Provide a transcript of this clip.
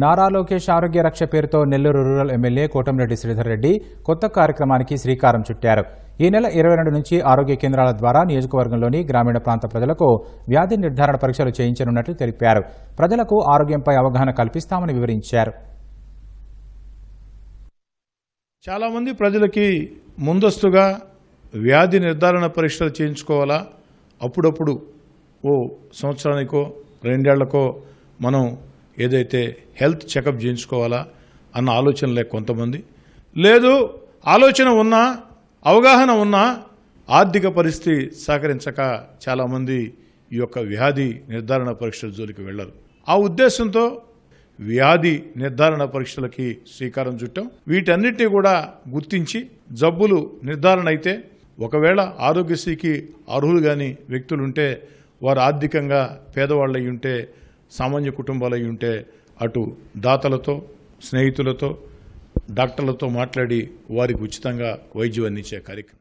నారా లోకేష్ ఆరోగ్య రక్ష పేరుతో Nellore rural MLA Kotamreddy Sridhar Reddy కొత్త కార్యక్రమానికి శ్రీకారం చుట్టారు. ఈ నెల ఇరవై రెండు నుంచి ఆరోగ్య కేంద్రాల ద్వారా నియోజకవర్గంలోని గ్రామీణ ప్రాంత ప్రజలకు వ్యాధి నిర్ధారణ పరీక్షలు చేయించనున్నట్లు తెలిపారు. ప్రజలకు ఆరోగ్యంపై అవగాహన కల్పిస్తామని వివరించారు. చాలామంది ప్రజలకి ముందస్తుగా వ్యాధి నిర్ధారణ పరీక్షలు చేయించుకోవాలా? అప్పుడప్పుడు ఓ సంవత్సరానికో రెండేళ్ళకో మనం ఏదైతే హెల్త్ చెకప్ చేయించుకోవాలా అన్న ఆలోచనలే కొంతమంది. లేదు ఆలోచన ఉన్నా అవగాహన ఉన్నా ఆర్థిక పరిస్థితి సహకరించక చాలామంది ఈ యొక్క వ్యాధి నిర్ధారణ పరీక్షల జోలికి వెళ్ళరు. ఆ ఉద్దేశంతో వ్యాధి నిర్ధారణ పరీక్షలకి శ్రీకారం చుట్టాం. వీటన్నిటినీ కూడా గుర్తించి జబ్బులు నిర్ధారణ అయితే ఒకవేళ ఆరోగ్యశ్రీకి అర్హులు కాని వ్యక్తులుంటే వారు ఆర్థికంగా పేదవాళ్ళు ఉంటే సామాన్య కుటుంబాలు అయి ఉంటే అటు దాతలతో స్నేహితులతో డాక్టర్లతో మాట్లాడి వారికి ఉచితంగా వైద్యం అందించే కార్యక్రమం.